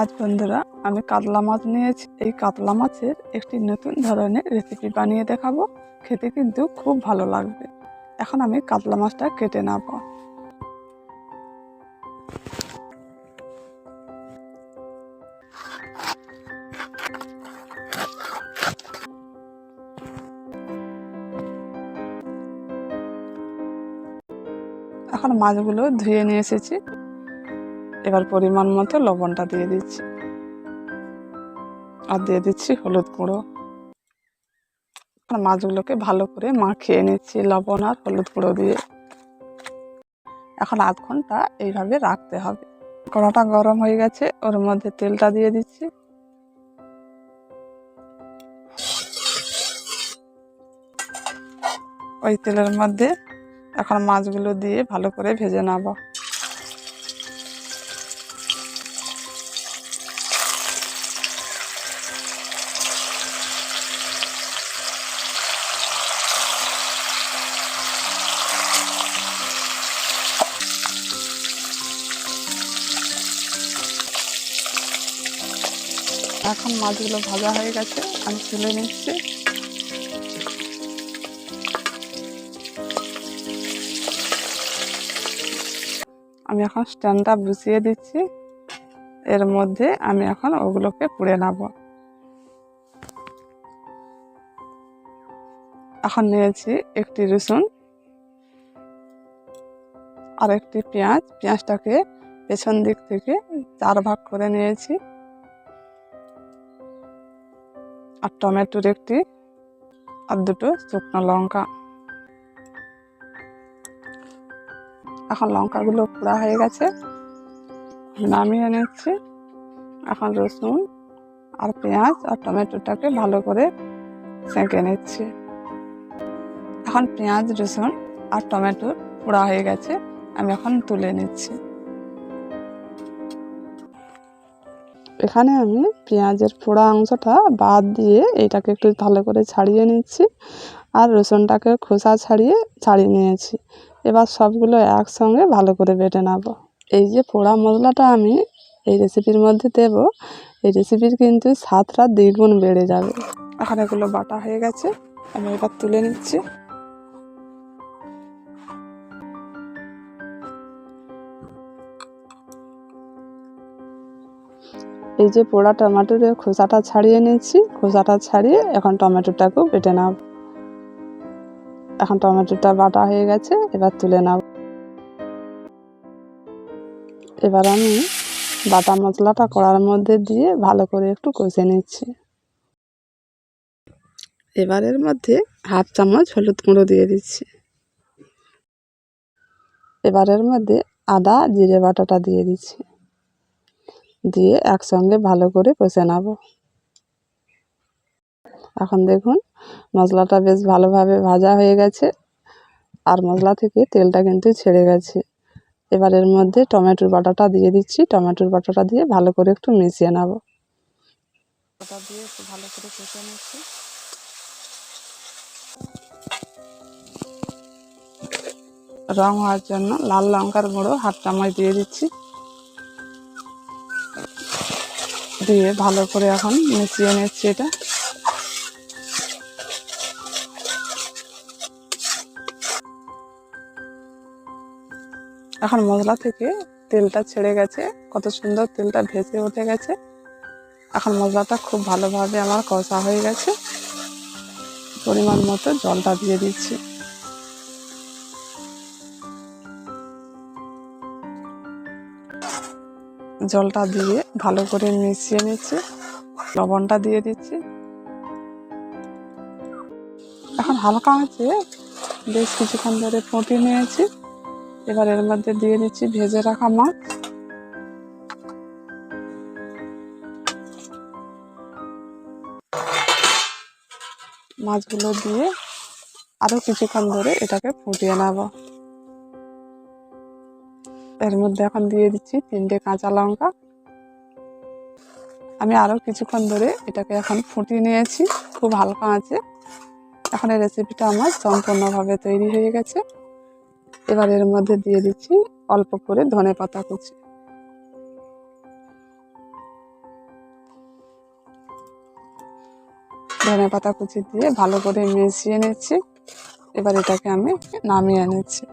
আজ বন্ধুরা, আমি কাতলা মাছ নিয়েছি। এই কাতলা মাছের একটি নতুন ধরনের রেসিপি বানিয়ে দেখাবো। খেতে কিন্তু খুব ভালো লাগবে। এখন আমি কাতলা মাছটা কেটে নেব। এখন মাছগুলো ধুয়ে নিয়ে এসেছি। এবার পরিমাণ মতো লবণটা দিয়ে দিচ্ছি। আর দিয়ে দিচ্ছি হলুদ গুঁড়ো। আর মাছগুলোকে ভালো করে মাখিয়ে নিচ্ছি লবণ আর হলুদ গুঁড়ো দিয়ে। এখন আধ ঘণ্টা এইভাবে রাখতে হবে। কড়াটা গরম হয়ে গেছে, ওর মধ্যে তেলটা দিয়ে দিচ্ছি। ওই তেলের মধ্যে এখন মাছগুলো দিয়ে ভালো করে ভেজে নেব। এখন মাছগুলো ভাজা হয়ে গেছে, আমি তুলে নিচ্ছি। আমি এখন স্ট্যান্ডটা বসিয়ে দিচ্ছি। এর মধ্যে আমি এখন ওগুলোকে পুড়ে নেব। এখন নিয়েছি একটি রসুন আর একটি পেঁয়াজ। পেঁয়াজটাকে পেছন দিক থেকে চার ভাগ করে নিয়েছি। আর টমেটোর একটি আর দুটো শুকনো লঙ্কা। এখন লঙ্কাগুলো পোড়া হয়ে গেছে। নামিয়ে নিচ্ছি। এখন রসুন আর পেঁয়াজ আর টমেটোটাকে ভালো করে সেঁকে নিচ্ছি। এখন পেঁয়াজ, রসুন আর টমেটো পোড়া হয়ে গেছে। আমি এখন তুলে নিচ্ছি। এখানে আমি পেঁয়াজের পোড়া অংশটা বাদ দিয়ে এটাকে একটু ভালো করে ছাড়িয়ে নিচ্ছি আর রসুনটাকে খোসা ছাড়িয়ে ছাড়িয়ে নিয়েছি। এবার সবগুলো একসঙ্গে ভালো করে বেটে নেব। এই যে পোড়া মশলাটা আমি এই রেসিপির মধ্যে দেব, এই রেসিপির কিন্তু স্বাদটা দ্বিগুণ বেড়ে যাবে। এখন এগুলো বাটা হয়ে গেছে, আমি এবার তুলে নিচ্ছি। এই যে পোড়া টমেটোর খোসাটা ছাড়িয়ে নিচ্ছি খোসাটা ছাড়িয়ে এখন টমেটোটাকেও বেটে নেব। এখন টমেটোটা বাটা হয়ে গেছে, এবার তুলে নেব। এবার আমি বাটা মশলাটা কড়ার মধ্যে দিয়ে ভালো করে একটু কষে নিচ্ছি। এবারের মধ্যে হাফ চামচ হলুদ গুঁড়ো দিয়ে দিচ্ছি। এবারের মধ্যে আদা, জিরে বাটাটা দিয়ে দিচ্ছি। দিয়ে একসঙ্গে ভালো করে কষে নেব। এখন দেখুন, মশলাটা বেশ ভালোভাবে ভাজা হয়ে গেছে। আর মশলা থেকে তেলটা কিন্তু ছেড়ে গেছে। এবার এর মধ্যে টমেটোর বাটাটা দিয়ে দিচ্ছি। টমেটোর বাটাটা দিয়ে ভালো করে একটু মিশিয়ে নেব। দিয়ে একটু ভালো করে নিচ্ছি। রং হওয়ার জন্য লাল লঙ্কার গুঁড়ো হাফ চামচ দিয়ে দিচ্ছি। দিয়ে ভালো করে এখন মিশিয়ে নিচ্ছি এটা। এখন মশলা থেকে তেলটা ছেড়ে গেছে, কত সুন্দর তেলটা ভেসে উঠে গেছে। এখন মশলাটা খুব ভালোভাবে আমার কষা হয়ে গেছে। পরিমাণ মতো জলটা দিয়ে দিচ্ছি। জলটা দিয়ে ভালো করে মিশিয়ে নিচ্ছি, লবণটা দিয়ে দিচ্ছি। এখন হালকা আছে বেশ কিছুক্ষণ ধরে ফুটিয়ে নিয়েছি। এবার এর মধ্যে দিয়ে দিচ্ছি ভেজে রাখা মাছ। মাছগুলো দিয়ে আরও কিছুক্ষণ ধরে এটাকে ফুটিয়ে নেব। এর মধ্যে এখন দিয়ে দিচ্ছি তিনটে কাঁচা লঙ্কা। আমি আরও কিছুক্ষণ ধরে এটাকে এখন ফুটিয়ে নিয়েছি, খুব হালকা আছে এখন এই রেসিপিটা আমার সম্পূর্ণভাবে তৈরি হয়ে গেছে। এবার এর মধ্যে দিয়ে দিচ্ছি অল্প করে ধনে পাতা কুচি। ধনে পাতা কুচি দিয়ে ভালো করে মিশিয়ে নিচ্ছি। এবার এটাকে আমি নামিয়ে এনেছি।